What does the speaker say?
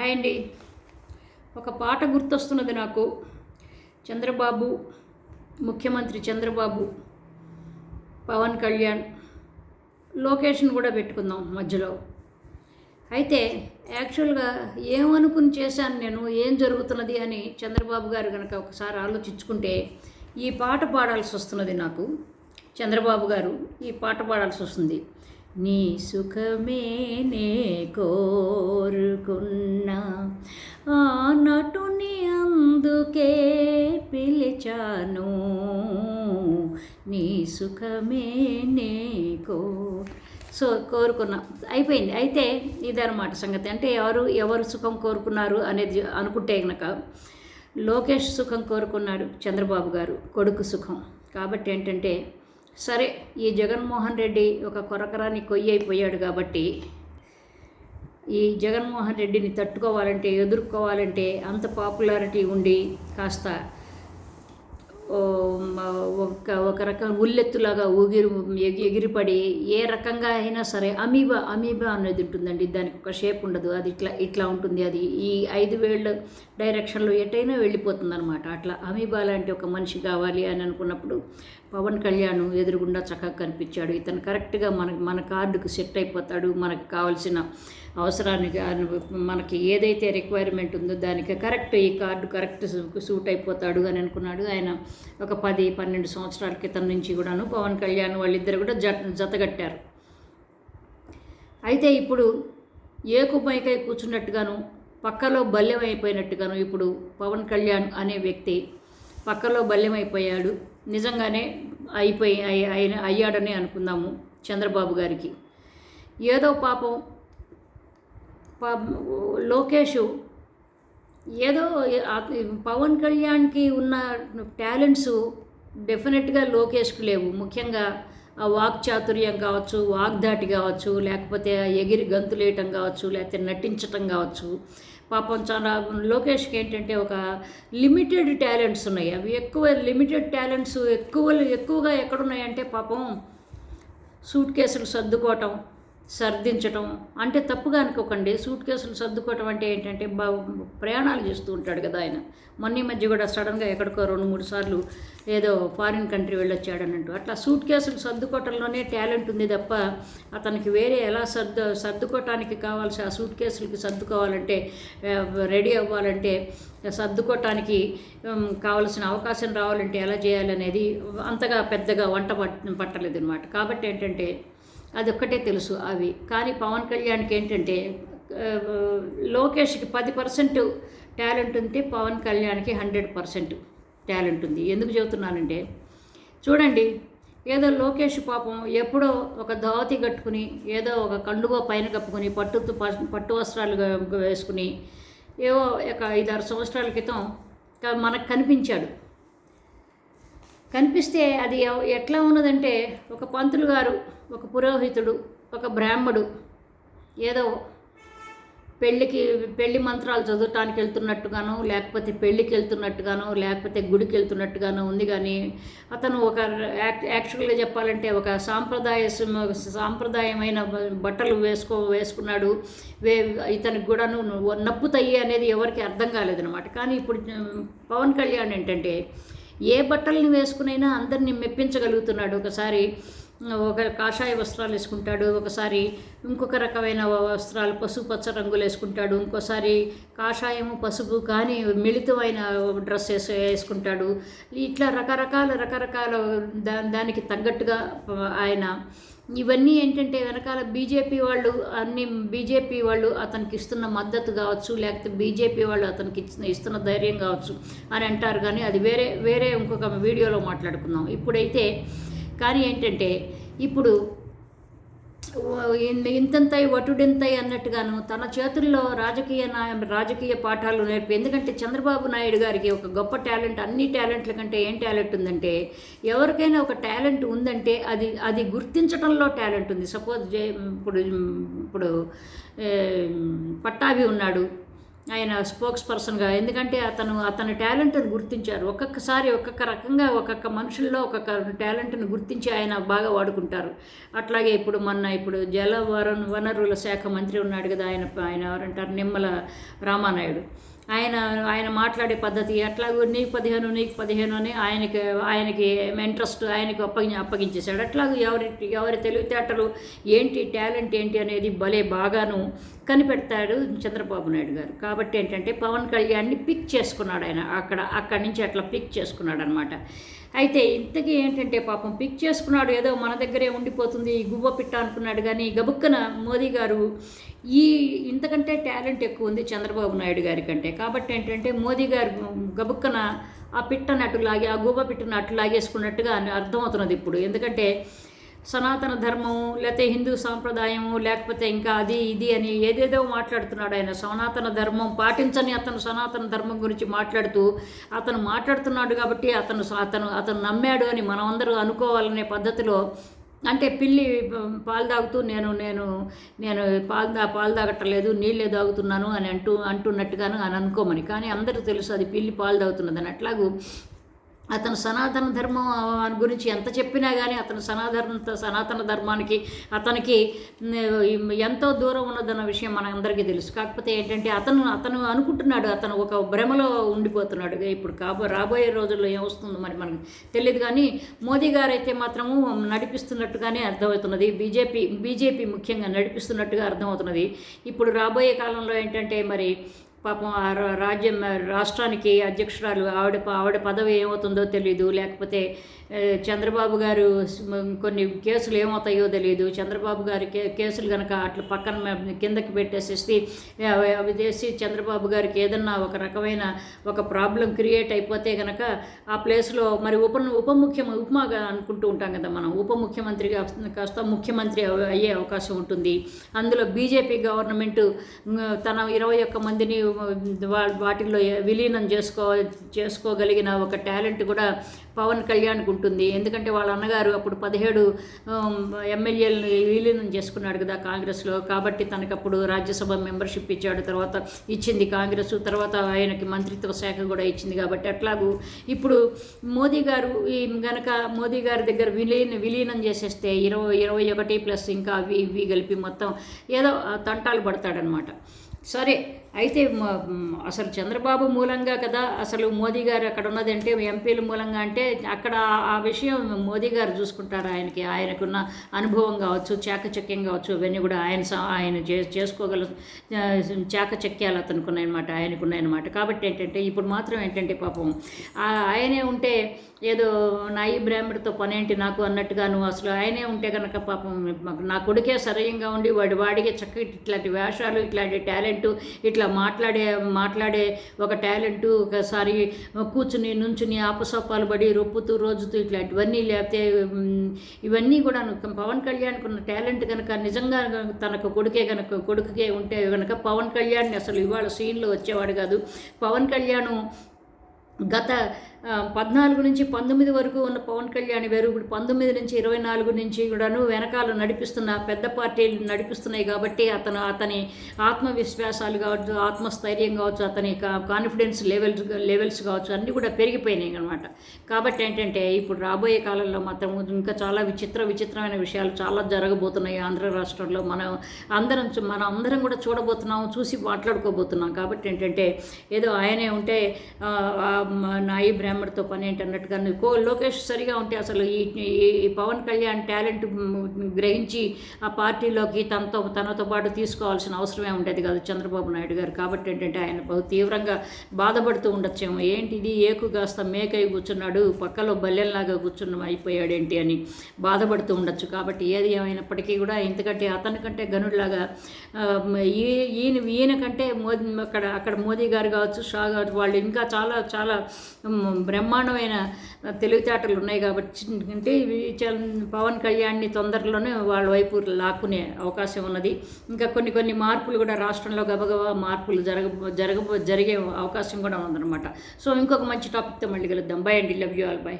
Hi అండి. ఒక పాట గుర్తొస్తున్నది నాకు. చంద్రబాబు ముఖ్యమంత్రి చంద్రబాబు పవన్ కళ్యాణ్ లొకేషన్ కూడా పెట్టుకుందాం మధ్యలో. అయితే యాక్చువల్గా ఏమనుకుని చేశాను నేను ఏం జరుగుతున్నది అని చంద్రబాబు గారు కనుక ఒకసారి ఆలోచించుకుంటే ఈ పాట పాడాల్సి వస్తున్నది నాకు. చంద్రబాబు గారు ఈ పాట పాడాల్సి వస్తుంది నీ సుఖమే నే కోరుకున్నా. ఆ నటుని అందుకే పిలిచాను. నీ సుఖమే నే కో. సో కోరుకున్నా. అయిపోయింది. అయితే ఇదన్నమాట సంగతి. అంటే ఎవరు ఎవరు సుఖం కోరుకున్నారు అనేది అనుకుంటే కనుక లోకేష్ సుఖం కోరుకున్నాడు చంద్రబాబు గారు కొడుకు సుఖం. కాబట్టి ఏంటంటే సరే ఈ జగన్మోహన్ రెడ్డి ఒక కొరకరాని కొయ్యి అయిపోయాడు కాబట్టి ఈ జగన్మోహన్ రెడ్డిని తట్టుకోవాలంటే ఎదుర్కోవాలంటే అంత పాపులారిటీ ఉండి కాస్త ఒక ఒక రకం ఉల్లెత్తులాగా ఊగిరి ఎగి- ఎగిరిపడి ఏ రకంగా అయినా సరే అమీబా అమీబా అనేది ఉంటుందండి. దానికి ఒక షేప్ ఉండదు. అది ఇట్లా ఇట్లా ఉంటుంది. అది ఈ ఐదు వేళ్ళ డైరెక్షన్లో ఎటైనా వెళ్ళిపోతుంది అనమాట అట్లా అమీబా లాంటి ఒక మనిషి కావాలి అని అనుకున్నప్పుడు పవన్ కళ్యాణ్ ఎదురుగుండా చక్కగా కనిపించాడు. ఇతను కరెక్ట్గా మన మన కార్డుకు సెట్ అయిపోతాడు. మనకు కావాల్సిన అవసరానికి మనకి ఏదైతే రిక్వైర్మెంట్ ఉందో దానికి కరెక్ట్ ఈ కార్డు కరెక్ట్ సూట్ అయిపోతాడు అని అనుకున్నాడు. ఆయన ఒక పది పన్నెండు సంవత్సరాల క్రితం నుంచి కూడాను పవన్ కళ్యాణ్ వాళ్ళిద్దరు కూడా జత జతగట్టారు. అయితే ఇప్పుడు ఏకుమైకై కూర్చున్నట్టుగాను పక్కలో బల్యం అయిపోయినట్టుగాను ఇప్పుడు పవన్ కళ్యాణ్ అనే వ్యక్తి పక్కలో బల్యం అయిపోయాడు నిజంగానే అయిపోయి అయిన- అయ్యాడని అనుకుందాము చంద్రబాబు గారికి. ఏదో పాపం ప- లోకేష్ ఏదో పవన్ కళ్యాణ్కి ఉన్న టాలెంట్స్ డెఫినెట్గా లోకేష్కు లేవు. ముఖ్యంగా ఆ వాక్ చాతుర్యం కావచ్చు వాగ్దాటి కావచ్చు లేకపోతే ఎగిరి గంతులేయటం కావచ్చు లేకపోతే నటించటం కావచ్చు పాపం చాలా లోకేష్కి ఏంటంటే ఒక లిమిటెడ్ టాలెంట్స్ ఉన్నాయి. అవి ఎక్కువ లిమిటెడ్ టాలెంట్స్ ఎక్కువ ఎక్కువగా ఎక్కడున్నాయంటే పాపం సూట్ కేసులు సర్దుకోవటం సర్దించటం. అంటే తప్పుగా అనుకోకండి. సూట్ కేసులు సర్దుకోవటం అంటే ఏంటంటే బా ప్రయాణాలు చేస్తూ ఉంటాడు కదా ఆయన. మొన్న ఈ మధ్య కూడా సడన్గా ఎక్కడికో రెండు మూడు సార్లు ఏదో ఫారిన్ కంట్రీ వెళ్ళొచ్చాడు అన్నట్టు అట్లా సూట్ కేసులు సర్దుకోవటంలోనే టాలెంట్ ఉంది తప్ప అతనికి వేరే ఎలా సర్దు సర్దుకోవటానికి కావాల్సి ఆ సూట్ కేసులకి సర్దుకోవాలంటే రెడీ అవ్వాలంటే సర్దుకోవటానికి కావాల్సిన కావలసిన అవకాశం రావాలంటే ఎలా చేయాలనేది అంతగా పెద్దగా వంట పట్ పట్టలేదు అనమాట కాబట్టి ఏంటంటే అదొక్కటే తెలుసు అవి. కానీ పవన్ కళ్యాణ్కి ఏంటంటే లోకేష్కి పది పర్సెంట్ టాలెంట్ ఉంటే పవన్ కళ్యాణ్కి హండ్రెడ్ పర్సెంట్ టాలెంట్ ఉంది. ఎందుకు చెబుతున్నానంటే చూడండి ఏదో లోకేష్ పాపం ఎప్పుడో ఒక ధోతి కట్టుకుని ఏదో ఒక కండువ పైన కప్పుకొని పట్టు పట్టు వస్త్రాలు వేసుకుని ఏవో ఒక ఐదారు సంవత్సరాల క్రితం మనకు కనిపించాడు. కనిపిస్తే అది ఎట్లా ఉన్నదంటే ఒక పంతులు గారు ఒక పురోహితుడు ఒక బ్రాహ్మడు ఏదో పెళ్ళికి పెళ్ళి మంత్రాలు చదవటానికి వెళ్తున్నట్టుగాను లేకపోతే పెళ్ళికి వెళ్తున్నట్టుగాను లేకపోతే గుడికి వెళ్తున్నట్టుగాను ఉంది కానీ అతను ఒక యాక్చువల్గా చెప్పాలంటే ఒక సాంప్రదాయ సాంప్రదాయమైన బట్టలు వేసుకో వేసుకున్నాడు. వే ఇతనికి కూడాను నప్పుతాయి అనేది ఎవరికి అర్థం కాలేదనమాట కానీ ఇప్పుడు పవన్ కళ్యాణ్ ఏంటంటే ఏ బట్టల్ని వేసుకునైనా అందరినీ మెప్పించగలుగుతున్నాడు. ఒకసారి ఒక కాషాయ వస్త్రాలు వేసుకుంటాడు ఒకసారి ఇంకొక రకమైన వస్త్రాలు పసుపు పచ్చ రంగులు వేసుకుంటాడు ఇంకోసారి కాషాయము పసుపు కానీ మిళితమైన డ్రెస్ వేసు వేసుకుంటాడు. ఇట్లా రకరకాల రకరకాల దా దానికి తగ్గట్టుగా ఆయన ఇవన్నీ ఏంటంటే వెనకాల బీజేపీ వాళ్ళు అన్ని బీజేపీ వాళ్ళు అతనికి ఇస్తున్న మద్దతు కావచ్చు లేకపోతే బీజేపీ వాళ్ళు అతనికి ఇచ్చిన ఇస్తున్న ధైర్యం కావచ్చు అని అంటారు. కానీ అది వేరే వేరే ఇంకొక వీడియోలో మాట్లాడుకుందాం. ఇప్పుడైతే కానీ ఏంటంటే ఇప్పుడు ఇంతంతై వటుడింతై అన్నట్టుగాను తన చేతుల్లో రాజకీయ నాయ రాజకీయ పాఠాలు నేర్పి ఎందుకంటే చంద్రబాబు నాయుడు గారికి ఒక గొప్ప టాలెంట్ అన్ని టాలెంట్ల కంటే ఏం టాలెంట్ ఉందంటే ఎవరికైనా ఒక టాలెంట్ ఉందంటే అది అది గుర్తించడంలో టాలెంట్ ఉంది. సపోజ్ ఇప్పుడు ఇప్పుడు పట్టాభి ఉన్నాడు. ఆయన స్పోక్స్ పర్సన్గా ఎందుకంటే అతను అతని టాలెంట్ని గుర్తించారు. ఒక్కొక్కసారి ఒక్కొక్క రకంగా ఒక్కొక్క మనుషుల్లో ఒక్కొక్క టాలెంట్ని గుర్తించి ఆయన బాగా వాడుకుంటారు. అట్లాగే ఇప్పుడు మొన్న ఇప్పుడు జల వన వనరుల శాఖ మంత్రి ఉన్నాడు కదా ఆయన ఆయన ఎవరంటారు నిమ్మల రామానాయుడు. ఆయన ఆయన మాట్లాడే పద్ధతి ఎట్లాగో నీకు పదిహేను నీకు పదిహేను అని ఆయనకి ఆయనకి ఇంట్రెస్ట్ ఆయనకి అప్పగి అప్పగించేశాడు. అట్లాగూ ఎవరి ఎవరి తెలివితేటలు ఏంటి టాలెంట్ ఏంటి అనేది భలే బాగాను కనిపెడతాడు చంద్రబాబు నాయుడు గారు. కాబట్టి ఏంటంటే పవన్ కళ్యాణ్ని పిక్ చేసుకున్నాడు ఆయన. అక్కడ అక్కడి నుంచి అట్లా పిక్ చేసుకున్నాడు అనమాట అయితే ఇంతకీ ఏంటంటే పాపం పిక్ చేసుకున్నాడు ఏదో మన దగ్గరే ఉండిపోతుంది గువ్వ పిట్ట అనుకున్నాడు. కానీ గబుక్కన మోదీ గారు ఈ ఇంతకంటే టాలెంట్ ఎక్కువ ఉంది చంద్రబాబు నాయుడు గారి కంటే. కాబట్టి ఏంటంటే మోదీ గారు గబుక్కన ఆ పిట్టను అటు లాగి ఆ గువ్వ పిట్టను అటు లాగేసుకున్నట్టుగా అర్థమవుతున్నది ఇప్పుడు. ఎందుకంటే సనాతన ధర్మము లేకపోతే హిందూ సాంప్రదాయము లేకపోతే ఇంకా అది ఇది అని ఏదేదో మాట్లాడుతున్నాడు ఆయన. సనాతన ధర్మం పాటించని అతను సనాతన ధర్మం గురించి మాట్లాడుతూ అతను మాట్లాడుతున్నాడు కాబట్టి అతను అతను అతను నమ్మాడు అని మనమందరూ అనుకోవాలనే పద్ధతిలో అంటే పిల్లి పాలు తాగుతూ నేను నేను నేను పాలు దా పాలు తాగట్టలేదు నీళ్ళే తాగుతున్నాను అని అంటూ అంటున్నట్టుగాను అని అనుకోమని. కానీ అందరూ తెలుసు అది పిల్లి పాలు తాగుతున్నదని. అట్లాగూ అతను సనాతన ధర్మం గురించి ఎంత చెప్పినా కానీ అతను సనాతన సనాతన ధర్మానికి అతనికి ఎంతో దూరం ఉన్నదన్న విషయం మన అందరికీ తెలుసు. కాకపోతే ఏంటంటే అతను అతను అనుకుంటున్నాడు అతను ఒక భ్రమలో ఉండిపోతున్నాడు. ఇప్పుడు కాబో రాబోయే రోజుల్లో ఏమొస్తుందో మరి మనకు తెలియదు కానీ మోదీ గారు అయితే మాత్రము నడిపిస్తున్నట్టుగానే అర్థమవుతున్నది. బీజేపీ బీజేపీ ముఖ్యంగా నడిపిస్తున్నట్టుగా అర్థమవుతున్నది. ఇప్పుడు రాబోయే కాలంలో ఏంటంటే మరి పాపం ఆ రాజ్యం రాష్ట్రానికి అధ్యక్షురాలు ఆవిడ ఆవిడ పదవి ఏమవుతుందో తెలియదు లేకపోతే చంద్రబాబు గారు కొన్ని కేసులు ఏమవుతాయో తెలియదు చంద్రబాబు గారి కేసులు కనుక అట్లా పక్కన కిందకి పెట్టేసేసి అవి చేసి చంద్రబాబు గారికి ఏదన్నా ఒక రకమైన ఒక ప్రాబ్లం క్రియేట్ అయిపోతే కనుక ఆ ప్లేస్లో మరి ఉప ఉప ముఖ్యం ఉపమాగా అనుకుంటూ ఉంటాం కదా మనం. ఉప ముఖ్యమంత్రిగా కాస్త ముఖ్యమంత్రి అయ్యే అవకాశం ఉంటుంది. అందులో బీజేపీ గవర్నమెంట్ తన ఇరవై ఒక్క మందిని వాటిల్లో విలీనం చేసుకో చేసుకోగలిగిన ఒక టాలెంట్ కూడా పవన్ కళ్యాణ్కి ఉంటుంది. ఎందుకంటే వాళ్ళ అన్నగారు అప్పుడు పదిహేడు ఎమ్మెల్యేలను విలీనం చేసుకున్నాడు కదా కాంగ్రెస్లో. కాబట్టి తనకు అప్పుడు రాజ్యసభ మెంబర్షిప్ ఇచ్చాడు. తర్వాత ఇచ్చింది కాంగ్రెస్. తర్వాత ఆయనకి మంత్రిత్వ శాఖ కూడా ఇచ్చింది కాబట్టి అట్లాగూ ఇప్పుడు మోదీ గారు ఈ గనక మోదీ గారి దగ్గర విలీన విలీనం చేసేస్తే ఇరవై ఇరవై ఒకటి ప్లస్ ఇంకా అవి ఇవి కలిపి మొత్తం ఏదో తంటాలు పడతాడనమాట సరే. అయితే అసలు చంద్రబాబు మూలంగా కదా అసలు మోదీ గారు అక్కడ ఉన్నది అంటే ఎంపీల మూలంగా అంటే అక్కడ ఆ విషయం మోదీ గారు చూసుకుంటారు ఆయనకి. ఆయనకున్న అనుభవం కావచ్చు చాకచక్యం కావచ్చు ఇవన్నీ కూడా ఆయన ఆయన చే చేసుకోగల చాకచక్యాలు అతనుకున్నాయన్నమాట ఆయనకున్నాయన్నమాట. కాబట్టి ఏంటంటే ఇప్పుడు మాత్రం ఏంటంటే పాపం ఆయనే ఉంటే ఏదో నాయి బ్రాహ్మడితో పనేంటి నాకు అన్నట్టుగా నువ్వు అసలు ఆయనే ఉంటే కనుక పాపం నా కొడుకే సరయంగా ఉండి వాడి వాడికి చక్కటి ఇట్లాంటి వేషాలు ఇట్లాంటి టాలెంట్ ఇట్లా ఇట్లా మాట్లాడే మాట్లాడే ఒక టాలెంట్ ఒకసారి కూర్చుని నుంచుని ఆపసోపాలు పడి రొప్పుతూ రోజుతూ ఇట్లాంటివన్నీ లేకపోతే ఇవన్నీ కూడా పవన్ కళ్యాణ్కి ఉన్న టాలెంట్ కనుక నిజంగా తనకు కొడుకే కనుక కొడుకుకే ఉంటే కనుక పవన్ కళ్యాణ్ అసలు ఇవాళ సీన్లో వచ్చేవాడు కాదు. పవన్ కళ్యాణ్ గత పద్నాలుగు నుంచి పంతొమ్మిది వరకు ఉన్న పవన్ కళ్యాణ్ వేరు ఇప్పుడు పంతొమ్మిది నుంచి ఇరవై నాలుగు నుంచి కూడాను వెనకాల నడిపిస్తున్న పెద్ద పార్టీలు నడిపిస్తున్నాయి కాబట్టి అతను అతని ఆత్మవిశ్వాసాలు కావచ్చు ఆత్మస్థైర్యం కావచ్చు అతని కాన్ఫిడెన్స్ లెవెల్స్ లెవెల్స్ కావచ్చు అన్నీ కూడా పెరిగిపోయినాయి అనమాట కాబట్టి ఏంటంటే ఇప్పుడు రాబోయే కాలంలో మాత్రం ఇంకా చాలా విచిత్ర విచిత్రమైన విషయాలు చాలా జరగబోతున్నాయి ఆంధ్ర రాష్ట్రంలో. మనం అందరం మనం అందరం కూడా చూడబోతున్నాం చూసి మాట్లాడుకోబోతున్నాం. కాబట్టి ఏంటంటే ఏదో ఆయనే ఉంటే నాయి బ్రాహ్మణ్తో పని ఏంటి అన్నట్టుగా కో లోకేష్ సరిగా ఉంటే అసలు ఈ పవన్ కళ్యాణ్ టాలెంట్ గ్రహించి ఆ పార్టీలోకి తనతో తనతో పాటు తీసుకోవాల్సిన అవసరమే ఉండేది కాదు చంద్రబాబు నాయుడు గారు. కాబట్టి ఏంటంటే ఆయన బహు తీవ్రంగా బాధపడుతూ ఉండొచ్చేమో. ఏంటిది ఏకు కాస్త మేకై కూర్చున్నాడు పక్కలో బల్లెల్లాగా కూర్చున్న అయిపోయాడేంటి అని బాధపడుతూ ఉండొచ్చు. కాబట్టి ఏది ఏమైనప్పటికీ కూడా ఎందుకంటే అతని కంటే గనుడిలాగా ఈయన ఈయన కంటే మోదీ అక్కడ అక్కడ మోదీ గారు కావచ్చు షా గారు వాళ్ళు ఇంకా చాలా చాలా బ్రహ్మాండమైన తెలివితేటలు ఉన్నాయి కాబట్టి అంటే పవన్ కళ్యాణ్ని తొందరలోనే వాళ్ళ వైపు లాక్కునే అవకాశం ఉన్నది. ఇంకా కొన్ని కొన్ని మార్పులు కూడా రాష్ట్రంలో గబగబా మార్పులు జరగ జరగ జరిగే అవకాశం కూడా ఉందన్నమాట. సో ఇంకొక మంచి టాపిక్తో మళ్ళీ కలుద్దాం. బై అండి. Love you all by